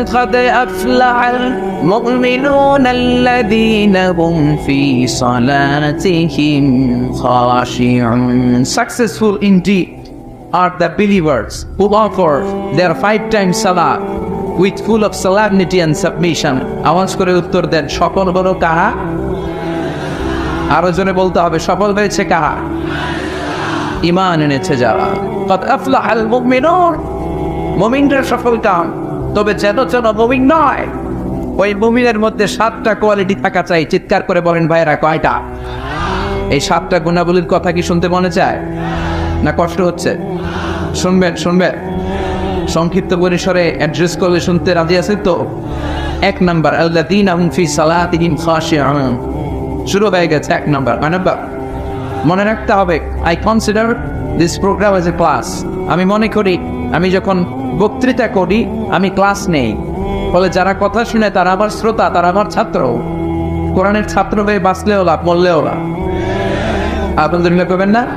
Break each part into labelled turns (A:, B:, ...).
A: قد أفلح المؤمنون الذين هم في صلاتهم خاشعون Successful indeed are the believers who offer their five times salah with full of solemnity and submission. আওয়াজ করে উত্তর দেন সফল হলো কাহা আরো জনে বলতে হবে সফল হয়েছে কাহা ইমান এনেছে যারা কত আফলাহাল মুমিনুন মুমিনরা সফল কাম তবে যেন যেন মুমিন নয়। ওই মুমিনের মধ্যে সাতটা কোয়ালিটি থাকা চাই। চিৎকার করে বলেন ভাইরা কয়টা? এই সাতটা গুণাবলীর কথা কি শুনতে মনে চায়? না কষ্ট হচ্ছে? শুনবেন শুনবেন। সংক্ষিপ্ত পরিসরে অ্যাড্রেস করলে শুনতে রাজি আছেন তো? এক নাম্বার আল্লাহ দিন ফি সালাতিহিম খাশিউন। শুরু হয়ে গেছে, এক নাম্বার। নাম্বার? মনে রাখতে হবে I consider this program as a class আমি মনে করি আমি যখন বক্তৃতা করি, আমি ক্লাস নেই। ফলে যারা কথা শুনে, তারা আমার শ্রোতা, তারা আমার ছাত্র। কোরআনের ছাত্র হয়ে বাঁচলেও লাভ, মরলেও লাভ। আলহামদুলিল্লাহ করবেন না?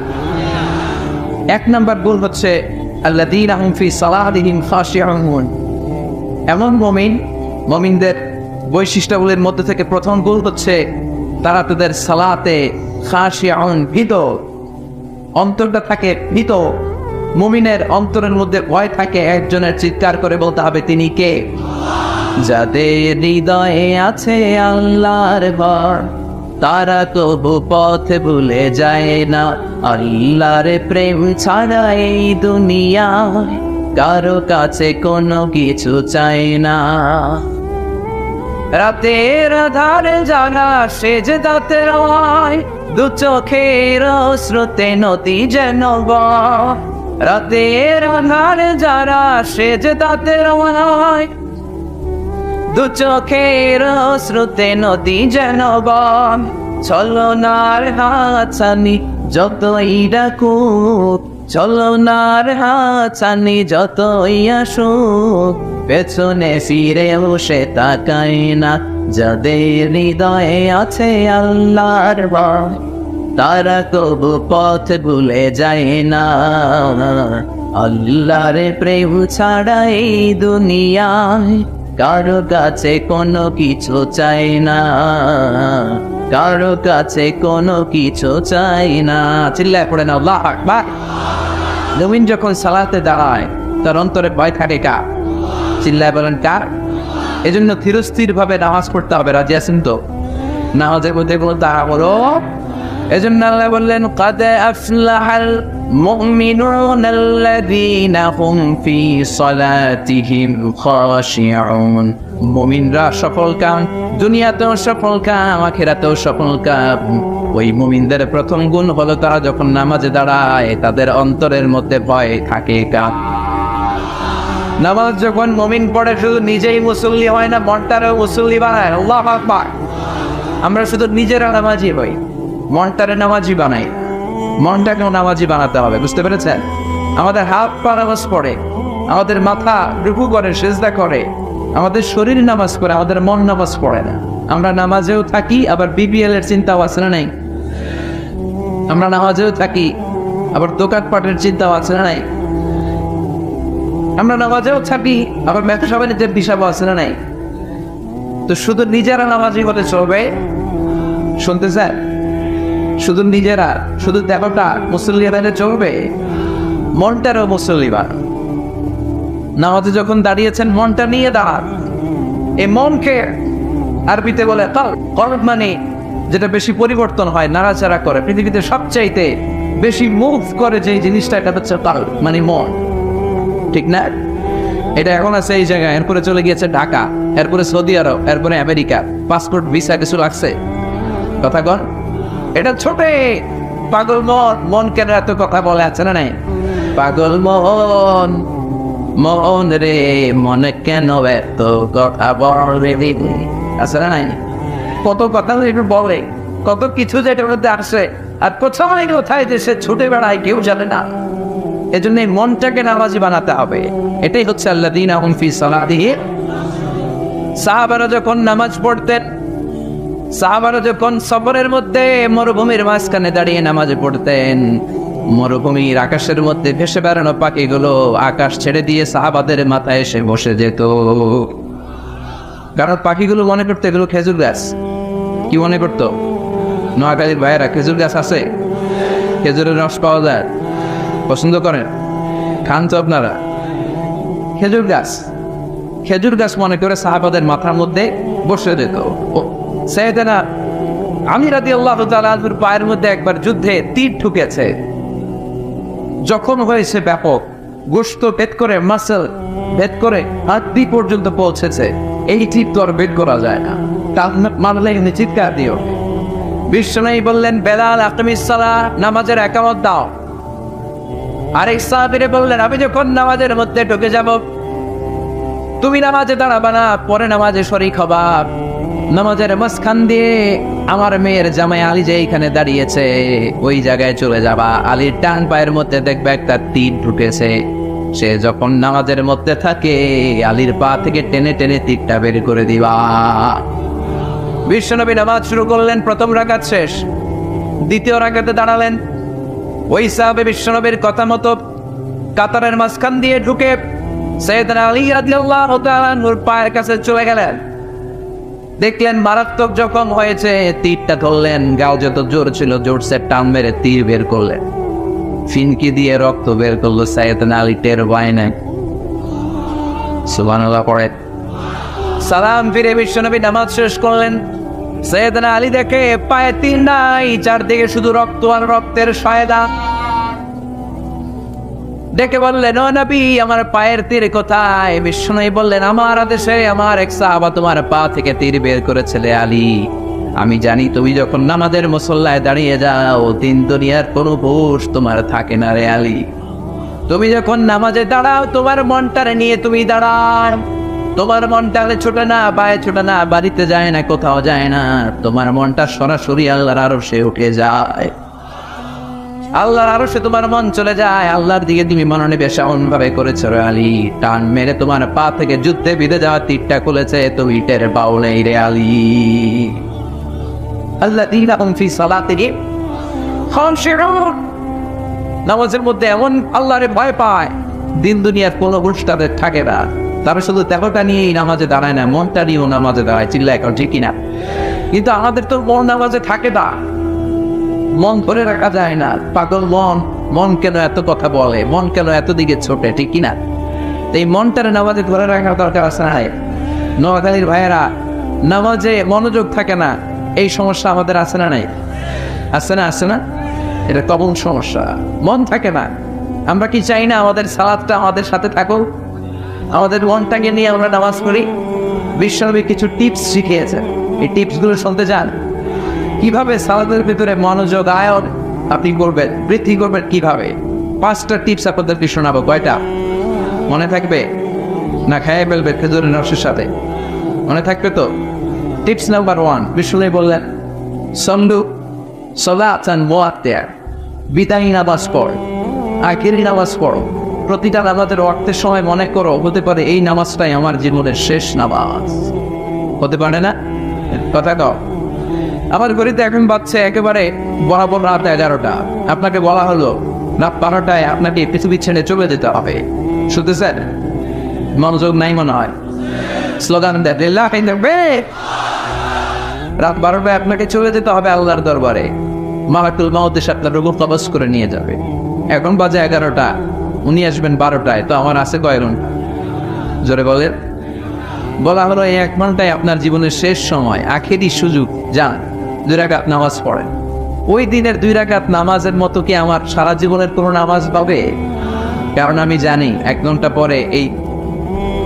A: এক নাম্বার গুণ হচ্ছে আল্লাহ দিন আহমফি সালাহিম খাসিয়াহুন এমন মমিন, মমিনদের বৈশিষ্ট্যগুলির মধ্যে থেকে প্রথম গুণ হচ্ছে, তারা তাদের সালাতে খাসিয়াহুন ভীত। অন্তরটা থাকে ভীত। মুমিনের অন্তরের মধ্যে ভয় থাকে, একজনের চিৎকার করে বলতে হবে, তিনি কে? যাদের হৃদয়ে আছে আল্লাহর ভর, তারা তবু পথ ভুলে যায় না। আল্লাহর প্রেম ছাড়া এই দুনিয়ায় কারও কাছে কোনো কিছু চায় না। রাতের ধারে জানা সেজ দাঁতে রয়, দু চোখের স্রোতে নদী যেন। রাতের ধারে যারা সেজ দাঁতে রয় দু চোখের স্রোতে নদী যেন বন চলনার হাছানি যতই ডাকুক। চলনার হাছানি যতই আসুক। পেছনে ফিরে বসে তাকাই না, যাদের হৃদয়ে আছে আল্লাহর ভয় তারা তবু পথ ভুলে যায় না। আল্লাহর প্রেম ছাড়া এই দুনিয়ায় কারও কাছে কোনো কিছু চাই না। কারও কাছে কোনো কিছু চাই না। চিল্লায় পড়ে না আল্লাহ আকবার। নবীন যখন সালাতে দাঁড়ায়, তার অন্তরে ভয় থাকে কা চিল্লায় বলেন কার? এজন্য ধীরস্থির ভাবে নামাজ পড়তে হবে, রাজি আছেন তো? নামাজের মধ্যে কোনো বলো এজন্য আল্লাহ বললেন, কাদে আফলাহাল মুমিনুন আল্লাযীনা হুম ফি সালাতিহিম খাশিয়ুন মুমিনরা সফল কাম, দুনিয়াতেও সফল কাম, আখিরাতেও সফল কাম। ওই মুমিনদের প্রথম গুণ হলো তারা যখন নামাজে দাঁড়ায়, তাদের অন্তরের মধ্যে ভয় থাকে কাম নামাজ যখন মমিন পড়ে, শুধু নিজেই মুসল্লি হয় না, মনটারও মুসল্লি বানায়। আল্লাহ আকবার। আমরা শুধু নিজেরা নামাজি হই। মনটারে নামাজি বানাই। মনটাকেও নামাজি বানাতে হবে, বুঝতে পেরেছেন? আমাদের হাত পা নামাজ পড়ে, আমাদের মাথা রুকু করে, সেজদা করে, আমাদের শরীর নামাজ করে আমাদের মন নামাজ পড়ে না। আমরা নামাজেও থাকি, আবার বিপিএল এর চিন্তাও আছে না নাই? আমরা নামাজেও থাকি, আবার দোকানপাটের চিন্তাও আছে না নাই? আমরা নামাজেও থাকি, আবার ব্যবসা বাণিজ্যের বিষয়ও আছে না নাই? তো শুধু নিজেরা নামাজি হলে চলবে? শুনতে স্যার শুধু নিজেরা, শুধু দেহটা মুসল্লি চলবে মনটারও মুসল্লি বান নামাজে যখন দাঁড়িয়েছেন, মনটা নিয়ে দাঁড়ান। এই মনকে আরবিতে বলে কাল মানে যেটা বেশি পরিবর্তন হয়, নাড়াচাড়া করে। পৃথিবীতে সবচাইতে বেশি মুভ করে যে জিনিসটা, এটা হচ্ছে কাল মানে মন। ঠিক না? এটা এখন আছে এই জায়গায়। এরপরে চলে গিয়েছে ঢাকা, এরপরে সৌদি আরব, এরপরে আমেরিকা। পাসপোর্ট, ভিসা কিছু লাগছে? কথা কর এটা ছোটে। পাগল মন মন কেন এত কথা বলে, আছে না নাই? পাগল মন মন রে, মনে কেন এত কথা বলে? আছে না নাই? কত কথা একটু বলে, কত কিছু যেটার মধ্যে আসে, আর কোথায় কোথায় যে সে ছুটে বেড়ায় কেউ জানে না। এজন্য এই মনটাকে নামাজি বানাতে হবে। এটাই হচ্ছে আল্লাহ দিন এখন ফি সালাদিহি সাহাবারা যখন নামাজ পড়তেন সাহাবারা যখন সফরের মধ্যে মরুভূমির মাঝখানে দাঁড়িয়ে নামাজে পড়তেন, মরুভূমির আকাশের মধ্যে ভেসে বেড়ানো পাখিগুলো আকাশ ছেড়ে দিয়ে সাহাবাদের মাথায় এসে বসে যেত। কারণ পাখিগুলো মনে করতো এগুলো খেজুর গাছ। কি মনে করতো নোয়াখালীর ভাইয়েরা, খেজুর গাছ আছে? খেজুরের রস পাওয়া যায়? পছন্দ করেন? খান তো আপনারা। খেজুর গাছ। খেজুর গাছ মনে করে সাহাবাদের মাথার মধ্যে বসে যেত। ও সেদিনা আমি রাদি আল্লাহ তালুর পায়ের মধ্যে একবার যুদ্ধে তীর ঠুকেছে। যখন হয়েছে ব্যাপক। গোস্ত ভেদ করে, মাসেল ভেদ করে হাড্ডি পর্যন্ত পৌঁছেছে। এই তীর তো আর ভেদ করা যায় না। তা মানলে চিৎকার দিও বিশ্বনাই বললেন, বেলাল আকিমিসালা নামাজের একামত দাও। আরেক সাহাবিরে বললেন, আমি যখন নামাজের মধ্যে ঢুকে যাব, তুমি নামাজে দাঁড়াবা না, পরে নামাজে শরিক হবা। নামাজের মাঝখান দিয়ে আমার মেয়ের জামাই আলী যে এইখানে দাঁড়িয়েছে, ওই জায়গায় চলে যাবা। আলীর ডান পায়ের মধ্যে দেখবে একটা তীর ঢুকেছে। সে যখন নামাজের মধ্যে থাকে, আলীর পা থেকে টেনে টেনে তীরটা বের করে দিবা। বিশ্বনবী নামাজ শুরু করলেন, প্রথম রাকাত শেষ। দ্বিতীয় রাকাতে দাঁড়ালেন। ওই সাহাবে বিশ্বনবীর কথা মতো কাতারের মাঝখান দিয়ে ঢুকে সৈয়দনা আলী রাদিয়াল্লাহু পায়ের কাছে চলে গেলেন। দেখলেন মারাত্মক জখম হয়েছে, তীরটা ধরলেন গাও যত জোর ছিল জোরসে টান মেরে তীর বের করলেন। ফিনকি দিয়ে রক্ত বের করল সৈয়দনা আলী টের পায় না সুবহানাল্লাহ পড়ে সালাম, ফিরে বিশ্বনবী নামাজ শেষ করলেন। সৈয়দনা আলী দেখে, পায়ে তিন নাই, চারদিকে শুধু রক্ত আর রক্তের সয়দা। ডেকে বললেন, ও নবী, আমার পায়ের তীর কোথায়? বিষ্ণু বললেন, আমার আদেশে আমার এক সাহাবা তোমার পা থেকে তীর বের করেছিলে আলী। আমি জানি তুমি যখন নামাজের মুসল্লায় দাঁড়িয়ে যাও, তিন দুনিয়ার কোনো হুশ তোমার থাকে না রে আলী। তুমি যখন নামাজে দাঁড়াও, তোমার মনটারে নিয়ে তুমি দাঁড়াও। তোমার মনটারে ছোটে না, পায়ে ছোটে না, বাড়িতে যায় না, কোথাও যায় না। তোমার মনটা সরাসরি আল্লাহর আরও সে উঠে যায়। আল্লাহর আরও সে তোমার মন চলে যায়, আল্লাহর দিকে তুমি মনোনিবেশ ভাবে করেছ আলী। টান মেরে তোমার পা থেকে যুদ্ধে বিঁধে যাওয়া তীরটা খুলেছে, তুমি টের নেই রে আলী। আল্লাহ দিনাকুম ফি সালাতিহি খাশিউন নামাজের মধ্যে এমন আল্লাহরে ভয় পায়, দিন দুনিয়ার কোনো গুণ তাদের থাকে না। তারা শুধু দেহটা নিয়েই নামাজে দাঁড়ায় না, মনটা নিয়েও নামাজে দাঁড়ায় চিল্লা এখন ঠিক কিনা। কিন্তু আমাদের তো মন নামাজে থাকে না। মন ধরে রাখা যায় না। পাগল মন মন কেন এত কথা বলে? মন কেন এত দিকে ছোটে? ঠিক কিনা? এই মনটারে নামাজে ধরে রাখার দরকার আছে না নোয়াখালীর ভাইয়েরা, নামাজে মনোযোগ থাকে না। এই সমস্যা আমাদের আছে না নাই? আছে না আছে না? এটা কমন সমস্যা। মন থাকে না। আমরা কি চাই না আমাদের সালাদটা আমাদের সাথে থাকুক? আমাদের মনটাকে নিয়ে আমরা নামাজ পড়ি? বিশ্বনবী কিছু টিপস শিখিয়েছেন। এই টিপসগুলো শুনতে চান? কীভাবে সালাদের ভিতরে মনোযোগ, আয়ন আপনি করবেন, বৃদ্ধি করবেন কীভাবে? পাঁচটা টিপস আপনাদেরকে শোনাবো, কয়টা? মনে থাকবে? না খাইয়ে ফেলবে খেজুরের নরসের সাথে। মনে থাকবে তো? টিপস নাম্বার ওয়ান বিষ্ণু বললেন সন্ডু সলাচান মোয়াত্তেয়ার বিদায়ী নামাজ পড়। আখেরি নামাজ পড়ো। প্রতিটা নামাজের অর্থের সময় মনে করো, হতে পারে এই নামাজটাই আমার জীবনের শেষ নামাজ। হতে পারে না? কথা কও। আমার ঘড়িতে এখন বাচ্চা একেবারে বরাবর রাত এগারোটা। আপনাকে বলা হলো, রাত বারোটায় আপনাকে পৃথিবী ছেড়ে চলে যেতে হবে। শুনতে স্যার, মনোযোগ নাই মনে হয়। স্লোগান দেয় "লিল্লাহ রাত বারোটায় আপনাকে চলে যেতে হবে আল্লাহর দরবারে। মাহাতুল মাহদ্দেশ আপনার রোগ কবজ করে নিয়ে যাবে। এখন বাজে এগারোটা, উনি আসবেন বারোটায়, তো আমার আছে কয় ঘণ্টা জোরে বলেন। বলা হলো, এই এক ঘন্টায় আপনার জীবনের শেষ সময়, আখেরি সুযোগ, যান। দুই রাকাত নামাজ পড়েন ওই দিনের দুই রাকাত নামাজের মতো কি আমার সারা জীবনের কোনো নামাজ পাবে? কারণ আমি জানি এক ঘণ্টা পরে এই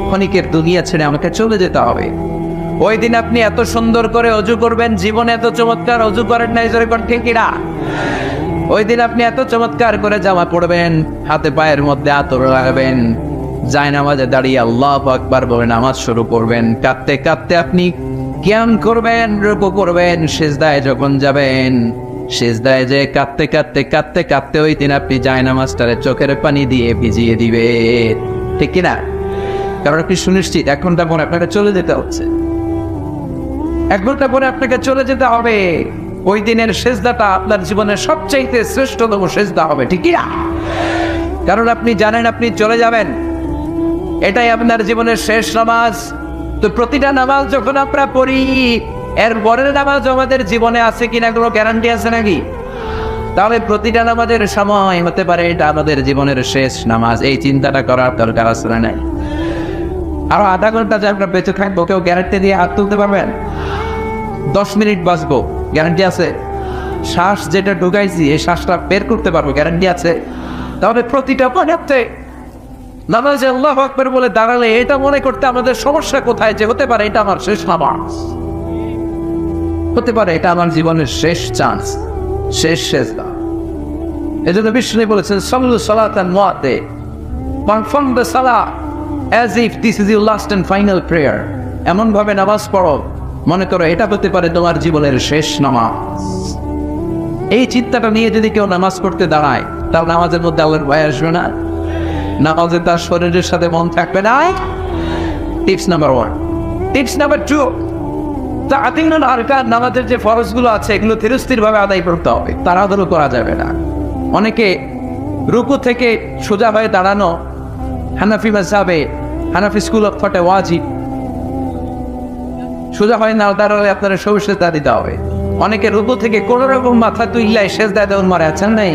A: ক্ষণিকের দুনিয়া ছেড়ে আমাকে চলে যেতে হবে। ওই দিন আপনি এত সুন্দর করে অজু করবেন, জীবনে এত চমৎকার অজু করেন নাই, জোরে কিনা ওই দিন আপনি এত চমৎকার করে জামা পড়বেন, হাতে পায়ের মধ্যে আতর লাগাবেন যায় নামাজে দাঁড়িয়ে আল্লাহ আকবার বলে নামাজ শুরু করবেন। কাঁদতে কাঁদতে আপনি জ্ঞান করবেন, রূপ করবেন শেষদায় যখন যাবেন শেষদায় যে কাঁদতে কাঁদতে কাঁদতে কাঁদতে ওই দিন আপনি যায় নামাজটারে চোখের পানি দিয়ে ভিজিয়ে দিবে ঠিক কিনা? কারণ আপনি সুনিশ্চিত ঘণ্টা পরে আপনাকে চলে যেতে হচ্ছে। এক ঘণ্টা পরে আপনাকে চলে যেতে হবে। ওই দিনের সেজদাটা আপনার জীবনের সবচাইতে শ্রেষ্ঠতম সেজদা হবে, ঠিক কিনা? কারণ আপনি জানেন আপনি চলে যাবেন। এটাই আপনার জীবনের শেষ নামাজ। তো প্রতিটা নামাজ যখন আমরা পড়ি, এর পরের নামাজ আমাদের জীবনে আছে কিনা কোনো গ্যারান্টি আছে নাকি? তাহলে প্রতিটা নামাজের সময় হতে পারে এটা আমাদের জীবনের শেষ নামাজ। এই চিন্তাটা করার দরকার আছে না নাই? আরও আধা ঘণ্টা যে আমরা বেঁচে থাকব, কেউ গ্যারান্টি দিয়ে হাত তুলতে পারবেন দশ মিনিট বাঁচবো গ্যারান্টি আছে? শ্বাস যেটা ঢুকাইছি, এই শ্বাসটা বের করতে পারব গ্যারান্টি আছে? তাহলে প্রতিটা পয়েন্টে নামাজে আল্লাহ আকবর বলে দাঁড়ালে এটা মনে করতে আমাদের সমস্যা কোথায় যে হতে পারে এটা আমার শেষ নামাজ। হতে পারে এটা আমার জীবনের শেষ চান্স, শেষ শেষ দাম এই জন্য বিষ্ণু বলেছেন, সল্লু সালাতান মুয়াতে পারফর্ম দ্য সালা as if this is your last and final prayer এমনভাবে নামাজ পড়ো, মনে করো এটা হতে পারে তোমার জীবনের শেষ নামাজ। এই চিন্তাটা নিয়ে যদি কেউ নামাজ পড়তে দাঁড়ায় তার নামাজের মধ্যে আল্লাহর ভয় আসবে না। নামাজে তার শরীরের সাথে মন থাকবে না। Tips number one tips number two তা আতিন আরকার নামাজের যে ফরজগুলো আছে, এগুলো ধীরস্থিরভাবে আদায় করতে হবে। তাড়াহুড়ো করা যাবে না। অনেকে রুকু থেকে সোজা হয়ে দাঁড়ানো হানাফি মাসাবে হানাফি স্কুল অফ থটে ওয়াজিব। সোজা হয় না দাঁড়ালে আপনারা সবুজ দিতে হবে। অনেকে রুকু থেকে কোনো রকম মাথা তুইলাই সেজদা দেওয়ার মারে আছেন নাই?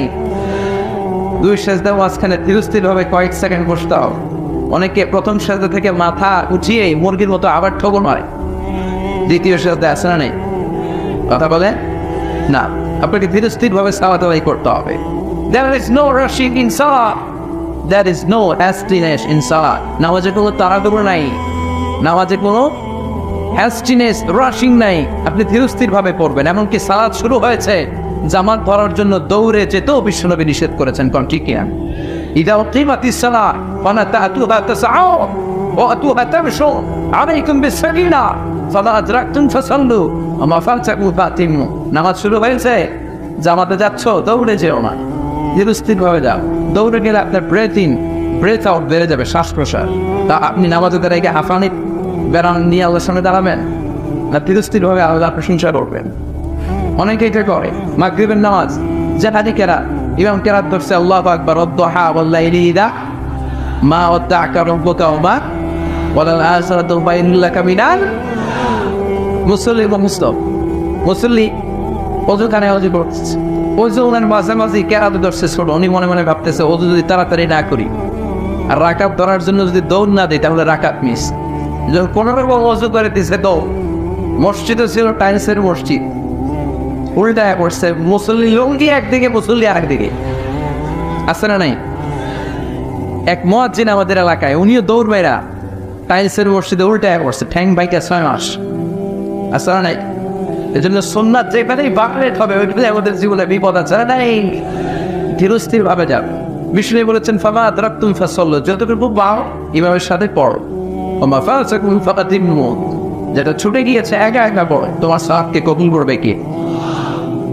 A: দুই সেজদা মাঝখানে ধীরস্থির ভাবে কয়েক সেকেন্ড বসতে হবে। অনেকে প্রথম সেজদা থেকে মাথা উঠিয়ে মুরগির মতো আবার ঠোকর মারে। দ্বিতীয় সেজদা আছে না নেই? কথা বলে? না। আপনাকে ধীরস্থির ভাবে সালাত করতে হবে। There is no rushing in salah. There is no hastiness in salah. নামাজে কোনো তাড়াহুড়ো নাই। নামাজে কোনো হ্যাস্টিনেস রাশিং নাই। আপনি ধীরস্থির ভাবে পড়বেন। এমনকি সালাদ শুরু হয়েছে। জামাত ধরার জন্য দৌড়ে যেতেও বিশ্বনবী নিষেধ করেছেন, কোন ঠিক কিনা? ইদা উকিমাতি সালাহ ফানা তাতুহা তাসআউ ওয়া আতুহা তামশু আলাইকুম বিসসাকিনা ফামা আদরাকতুম ফাসাল্লু ওয়া মা ফাতাকুম ফাতিমু। নামাজ শুরু হয়েছে, জামাতে যাচ্ছ, দৌড়ে যেও না। ধীরস্থির ভাবে যাও। দৌড়ে গেলে আপনার ব্রেথ ইন ব্রেথ আউট বেড়ে যাবে শ্বাস প্রশ্বাস তা আপনি নামাজে দাঁড়িয়ে হাফানি বেড়ান নিয়ে আল্লাহর সামনে দাঁড়াবেন? না ধীরস্থিরভাবে আল্লাহ প্রশংসা করবেন? অনেকে এটা করে। মাগরিবের নামাজ যেখানে কেরা ইমাম কেরাত ধরছে, আল্লাহ আকবার অদ্দহা ওয়াল্লাইলি ইদা মা ওদ্দাকা রব্বুকা ওমা আখিরাতু খায়রুল লাকা মিনাল মুসল্লি বা মুসলম। মুসল্লি অজু কানে অজু করছে অজু মাঝে মাঝে কেরাত ধরছে ছোট, উনি মনে মনে ভাবতেছে, অজু যদি তাড়াতাড়ি না করি, আর রাকাত ধরার জন্য যদি দৌড় না দিই, তাহলে রাকাত মিস। যখন পনেরো রকম অজু করে দিছে তো মসজিদও ছিল, টাইলসের মসজিদ। উল্টা করছে মুসল্লি লঙ্গি একদিকে, মুসল্লি আরেকদিকে। আছে না নাই? এক মহাজিন আমাদের এলাকায়, উনিও দৌড় বাইরা টাইলসের মসজিদে উল্টা করছে ঠ্যাং বাইকে ছয় মাস। আছে না নাই? এজন্য সোননাথ যেখানেই বাকলেট হবে, ওইখানে আমাদের জীবনে বিপদ আছে। নাই? ধীরস্থির ভাবে যাবে বিষ্ণু বলেছেন, ফামা আদরাক তুমি ফাসল্ল যতটুকু পাও, ইমামের সাথে পড়ো। ওমা ফাসাকুম ফাকাতিমু যেটা ছুটে গিয়েছে, একা একা পড়ো। তোমার সাহাবকে কবুল করবে কি?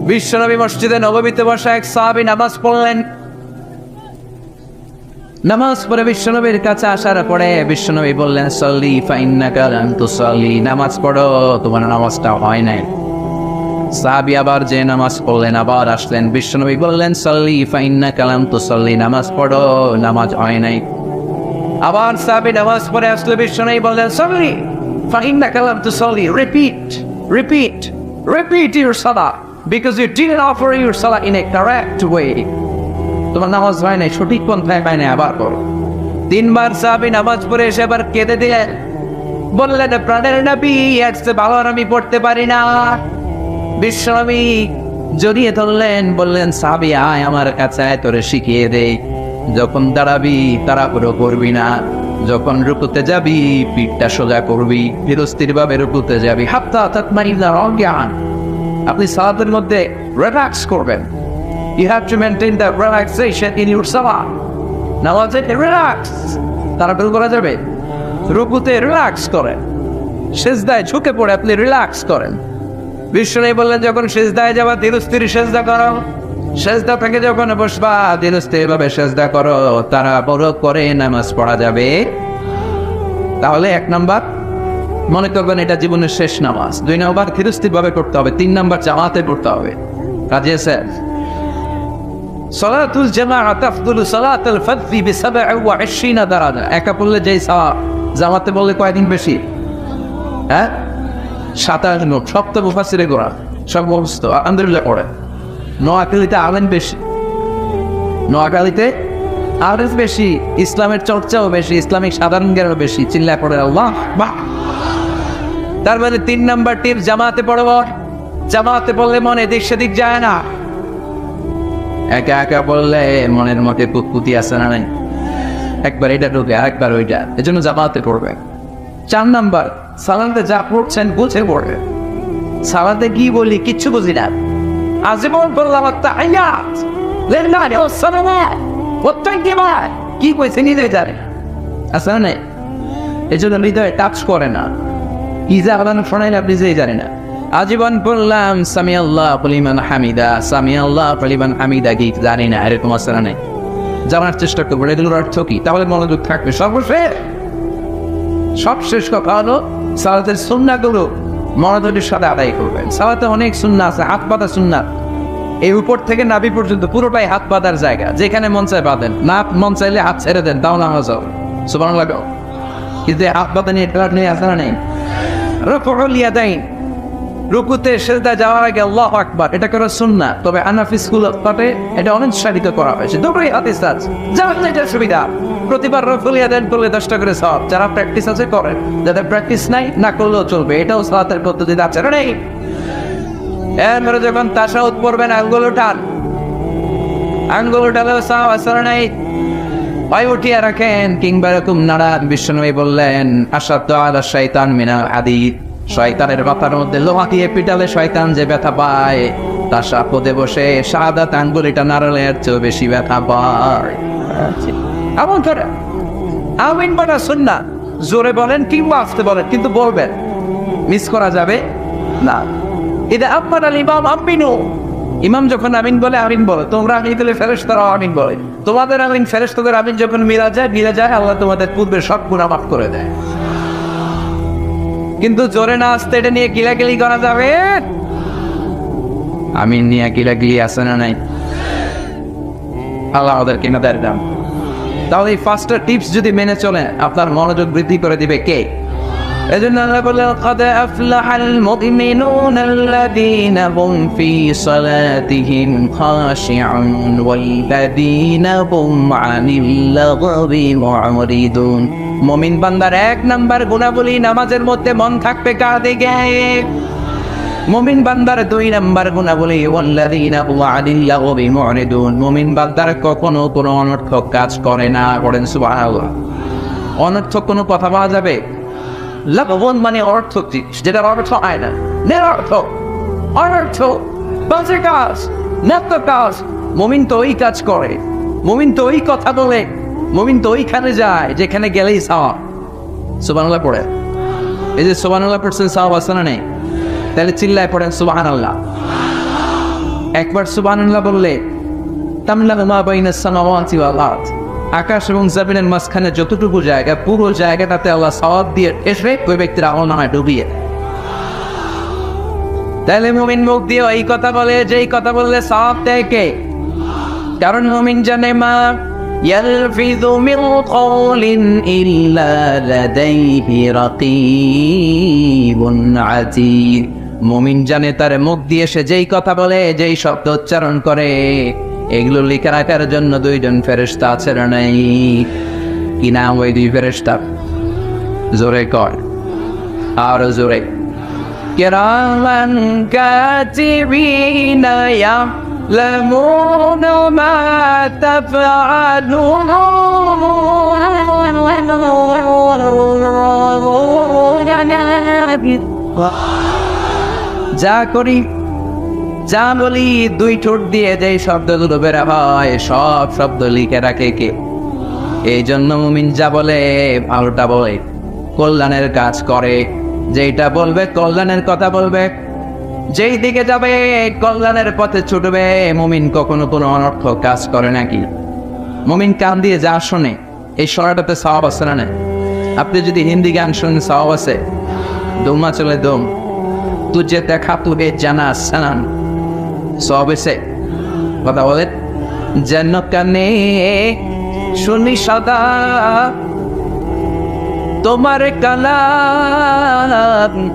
A: বিশ্বনবী মসজিদে নবমীতে বসা এক সাহাবী নামাজ পড়লেন। নামাজ পড়ে বিশ্বনবীর কাছে আসার পরে বিশ্বনবী বললেন, সল্লি ফাইন্নাকা লাম তুসাল্লি। নামাজ পড়ো, তোমার নামাজটা হয় নাই। সাহাবী আবার যে নামাজ পড়লেন, আবার আসলেন। বিশ্বনবী বললেন, সল্লি ফাইন্নাকা লাম তুসাল্লি। নামাজ পড়ো, নামাজ হয় নাই। আবার সাহাবী নামাজ পড়ে আসলে বিশ্বনবী বললেন, সল্লি ফাইন্নাকা লাম তুসাল্লি। রিপিট রিপিট রিপিট ইউর সালাহ because you didn't offer your salah in a correct way. তোমার নামাজ হয় নাই, সঠিক পন্থায় হয় নাই, আবার করো তিনবার সাহাবি নামাজ পড়ে এসে আবার কেঁদে দিলেন। বললেন, প্রাণের নবী আজকে ভালো আর আমি পড়তে পারি না। বিশ্বনবী জড়িয়ে ধরলেন, বললেন, সাহাবি, আয় আমার কাছে, আয় তোরে শিখিয়ে দে যখন দাঁড়াবি, তাড়াহুড়ো করবি না। যখন রুকুতে যাবি, পিঠটা সোজা করবি। ফিরস্তির ভাবে রুকুতে যাবি। হাপ্তা অর্থাৎ মারিলা অজ্ঞান। আপনি সালাতের মধ্যে রিল্যাক্স করবেন। You have to maintain the relaxation in your সালাত নামাজে রিল্যাক্স তাড়াতাড়ি করা যাবে। রুকুতে রিল্যাক্স করেন। সেজদায় ঝুঁকে পড়ে আপনি রিল্যাক্স করেন। বিষ্ণু বললেন, যখন সেজদায় যাবা ধীরস্থির সেজদা করো। সেজদা থেকে যখন বসবা ধীরস্থির ভাবে সেজদা করো। তারা বড় করে নামাজ পড়া যাবে। তাহলে এক নাম্বার মনে করবেন এটা জীবনের শেষ নামাজ। দুই নাম্বার ধীরস্থির ভাবে করতে হবে। তিন নাম্বার, জামাতে করতে হবে। কাজে স্যার সলাতুল ওয়া 20 দারাজা। একা পড়লে যেই জামাতে বললে কয়দিন বেশি? হ্যাঁ? সাতাশ নোট সপ্ত মুফাসিরে গোড়া, সব অবস্থ পড়ে। নোয়াখালীতে আলেন বেশি। নোয়াখালীতে আলেন বেশি। ইসলামের চর্চাও বেশি। ইসলামিক সাধারণ জ্ঞানও বেশি। চিল্লা করে আল্লাহ। বাহ! তার মানে তিন নাম্বার টিপ, জামাতে পড়ব জামাতে পড়লে মনে এদিক সেদিক যায় না। একা একা বললে মনের মতে কুতকুতি আসে না নাই? একবার এটা ঢুকে একবার ওইটা। এজন্য জামাতে পড়বে। চার নাম্বার, সালাতে যা পড়ছেন বুঝে পড়বে। সালাতে কি বলি, কিচ্ছু বুঝি না। আজীবন বললাম তাইয়াত লিল্লাহি ওয়াস সালাওয়াত ওয়াত তাইয়িবাত কি কইছে নিজে জানে। আসলে না এজন্য হৃদয়ে টাচ করে না। কি যে আলাদা শোনাই আপনি যেই জানে না। আজীবন বললাম সামি আল্লাহ পলিমান হামিদা সামি আল্লাহ পলিমান হামিদা কি জানি না এরকম নাই। জানার চেষ্টা করব এগুলোর অর্থ কি? তাহলে মনোযোগ থাকবে। সর্বশেষ, সবশেষ কথা হলো, সালাতের মনোযোগের সাথে আদায় করবেন। সালাতে অনেক সুন্না আছে, হাত পাতা সুন্না এই উপর থেকে নাভি পর্যন্ত পুরোটাই হাত পাতার জায়গা। যেখানে মন চায় বাঁধেন, না মন চাইলে হাত ছেড়ে দেন তাও না যাও লাগাও কিন্তু হাত পাতা নিয়ে নিয়ে আসা নেই। রফল ইয়াদাইন। রুকুতে সেজদা যাওয়ার আগে আল্লাহ আকবার। এটা করা সুন্না, তবে আনাফি স্কুল পাটে এটা অনুৎসাহিত করা হয়েছে। দুটোই হাতে সাজ যার যেটা সুবিধা। প্রতিবার রফুল ইয়াদাইন করলে দশটা করে সব যারা প্র্যাকটিস আছে, করেন। যাদের প্র্যাকটিস নাই, না করলেও চলবে। এটাও সালাতের পদ্ধতিতে আছে। না নেই। এরপরে যখন তাসাউদ পড়বেন, আঙ্গুল উঠান। আঙ্গুল উঠালেও সাহ আসলে নাই? পায়ে উঠিয়ে রাখেন, কিংবা এরকম নারায়ণ বিষ্ণুই বললেন আসাদ আলা শয়তান মিনা আদি শয়তানের মাথার মধ্যে লোহা দিয়ে পিটালে শয়তান যে ব্যথা পায় তার সাপদে বসে সাদাত আঙ্গুলিটা নাড়ালের চেয়েও বেশি ব্যথা পায়। এমন করে আমিন বানা শুননা জোরে বলেন কিংবা আসতে বলেন, কিন্তু বলবেন, মিস করা যাবে না। এটা আপনার আল ইমাম ইমাম যখন আমিন বলে আমিন বলে, তোমরা আমিন দিলে ফেরেশতারাও আমিন বলে। তোমাদের আমিন, ফেরেশতাদের আমিন যখন মিলা যায় মিলা যায়, আল্লাহ তোমাদের পূর্বের সব গুণা মাফ করে দেয়। কিন্তু জোরে না আসতে এটা নিয়ে গিলাগিলি করা যাবে? আমিন নিয়ে গিলাগিলি আসে না নাই? আল্লাহ ওদের কিনা দেয় দাম তাহলে এই ফার্স্টার টিপস যদি মেনে চলে, আপনার মনোযোগ বৃদ্ধি করে দিবে কে? এজন্য আল্লাহ বলে কদ আফলাহাল মুমিনুন আল্লাযীনা হুম ফি সালাতিহিম খাশিউন ওয়াল্লাযীনা হুম আনিল লাগবি মুরিদুন বান্দার এক নাম্বার গুণাবলী নামাজের মধ্যে মন থাকবে কার দিকে মমিন বান্দার দুই নাম্বার গুণাবলী ওয়াল্লাযীনা হুম আনিল লাগবি মুরিদুন মুমিন বান্দার কখনো কোনো অনর্থক কাজ করে না। করেন সুবহানাল্লাহ। অনর্থক কোনো কথা পাওয়া যাবে? লাভবান মানে অর্থ জিনিস যেটার অর্থ হয় না নিরর্থ অনর্থ বাজে কাজ ন্যাপ্ত কাজ মমিন তো ওই কাজ করে মমিন তো ওই কথা বলে মমিন তো ওইখানে যায় যেখানে গেলেই সাওয়া সুবানাল্লাহ পড়ে এই যে সুবানাল্লাহ পড়ছেন সাওয়া বাসানা নেই? তাহলে চিল্লায় পড়েন সুবাহান আল্লাহ একবার সুবাহান আল্লাহ বললে তামিল্লাহ মা বাইনা সামাওয়াতি ওয়াল আরদ। আকাশ এবং জামিনের মাঝখানে যতটুকু জায়গা পুরো জায়গাটাতে আল্লাহ সওয়াব দিয়ে এসে ওই ব্যক্তির আমল নামায় ডুবিয়ে দেয়। তাহলে মুমিন মুখ দিয়ে এই কথা বলে যে এই কথা বললে সওয়াব দেয় কে কারণ মুমিন জানে মা يلفظ من قول إلا لديه رقيب عتيد মুমিন জানে তার মুখ দিয়ে সে যেই কথা বলে যেই শব্দ উচ্চারণ করে এগুলো লিখে রাখার জন্য দুইজন ফেরেস্তা আছে না নাই কি নাম ওই দুই ফেরেস্তা জোরে কর আর জোরে কেরামান কাতিবিনা يعلمون ما تفعلون যা করি যা বলি দুই ঠোঁট দিয়ে যে শব্দগুলো বেরা হয়, সব শব্দ লিখে রাখে কে? এই জন্য মুমিন যা বলে, ভালোটা বলে। কল্যাণের কাজ করে। যেটা বলবে, কল্যাণের কথা বলবে। যেই দিকে যাবে, কল্যাণের পথে ছুটবে। মুমিন কখনো কোনো অনর্থ কাজ করে নাকি? মুমিন কান দিয়ে যা শোনে, এই শোনাটাতে সওয়াব আছে না? আপনি যদি হিন্দি গান শুনেন, সওয়াব আছে। দোমা চলে দম। তুঝে দেখা তুহে জানা, সানান। সব এসে কথা বলেন। যেন কানে শুনি সদা তোমার কালাম।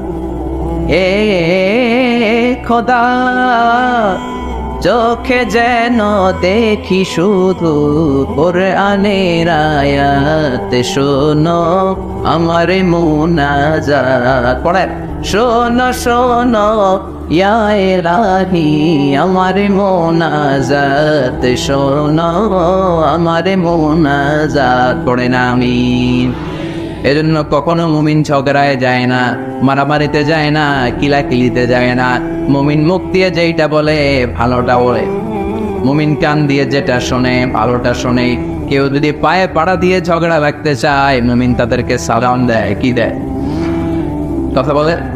A: এ খোদা, চোখে যেন দেখি শুধু কোরআনের আয়াত। শোনো আমার মুনাজাত। পড়েন। শোনো শোনো ইয়া এলাহি আমার মুনাজাত শোনো, আমার মুনাজাত পড়েন আমিন এজন্য কখনো মুমিন ঝগড়ায় যায় না, মারামারিতে যায় না, কিলাকিলিতে যায় না। মুমিন মুখ দিয়ে যেইটা বলে, ভালোটা বলে। মুমিন কান দিয়ে যেটা শোনে, ভালোটা শোনে। কেউ যদি পায়ে পাড়া দিয়ে ঝগড়া রাখতে চায়, মুমিন তাদেরকে সালাম দেয়, কি দেয়? কথা বলে?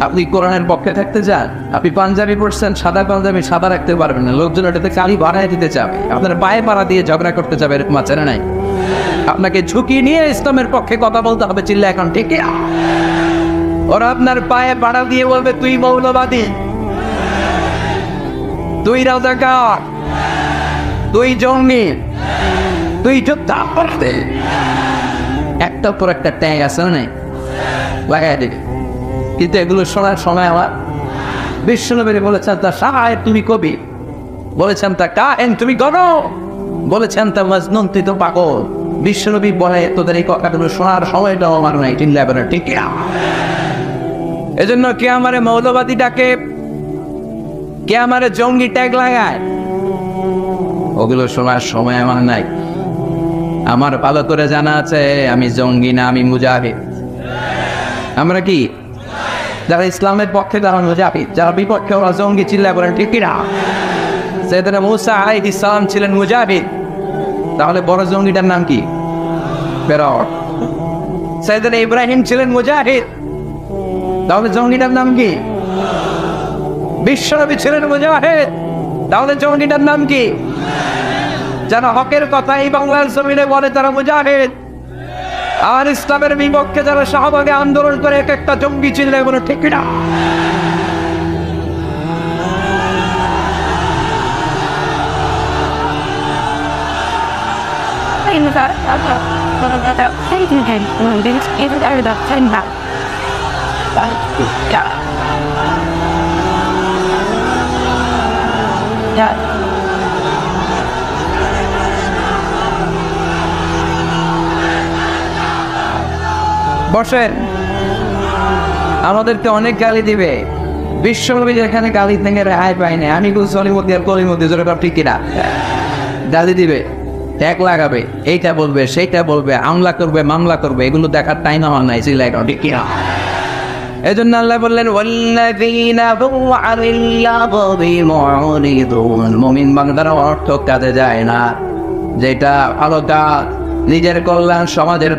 A: আপনি কোরআনের পক্ষে থাকতে চান? আপনি পাঞ্জাবি পড়ছেন সাদা পাঞ্জাবি, সাদা রাখতে পারবেন না। লোকজন এটাতে কালি বাড়ায় দিতে চাবে আপনার পায়ে পাড়া দিয়ে ঝগড়া করতে যাবে এরকম আছে না নাই? আপনাকে ঝুঁকি নিয়ে ইসলামের পক্ষে কথা বলতে হবে চিল্লা এখন, ঠিক ওরা আপনার পায়ে পাড়া দিয়ে বলবে, তুই মৌলবাদী। তুই রাজাকার। তুই জঙ্গি। তুই যোদ্ধা একটা পর একটা ট্যাগ আছে না লাগাই কিন্তু এগুলো শোনার সময় আমার বিশ্বনবী বলেছেন, তা সাহায় তুমি কবি? বলেছেন, তা কাহেন তুমি গণ? বলেছেন, তা মজনুন তুই তো পাগল। বিশ্বনবী বলে, তোদের এই কথাগুলো শোনার সময়টাও আমার নাই চিল্লা বেড়া ঠিক এজন্য কে আমারে মৌলবাদী ডাকে? কে আমারে জঙ্গি ট্যাগ লাগায়? ওগুলো শোনার সময় আমার নাই। আমার ভালো করে জানা আছে, আমি জঙ্গি না, আমি মুজাহিদ। আমরা কি যারা ইসলামের পক্ষে যারা মুজাহিদ যারা বিপক্ষে ওরা জঙ্গি চিল্লা করেন ঠিক না সেদিন মুসা আলাই ইসলাম ছিলেন মুজাহিদ। তাহলে বড় জঙ্গিটার নাম কি? বেরট সেদিন ইব্রাহিম ছিলেন মুজাহিদ। তাহলে জঙ্গিটার নাম কি? বিশ্বনবী ছিলেন মুজাহিদ। তাহলে জঙ্গিটার নাম কি? যারা হকের কথা এই বাংলার জমিনে বলে তারা মুজাহিদ। আর ইসলামের বিপক্ষে যারা শাহবাগে আন্দোলন করে এক একটা জঙ্গি চিল্লে কোনো ঠিক না
B: Yeah.
A: বসেন। আমাদেরকে অনেক গালি দিবে। বিশ্বনবী যেখানে গালি থেকে রেহাই পাই না আমি গুলসলি মধ্যে আর কলির মধ্যে, জোরে ঠিক কিনা? গালি দিবে ট্যাগ লাগাবে, এইটা বলবে, সেইটা বলবে, আমলা করবে, মামলা করবে, এগুলো দেখার টাইম আমার নাই লাগাও ঠিক কিনা? এজন্য আল্লাহ বললেন, ওয়াল্লাযীনা হুম আনিল লাগবি মুরিদুন মুমিন অর্থ কাজে যায় না। যেটা ভালো নিজের কল্যাণ, সমাজের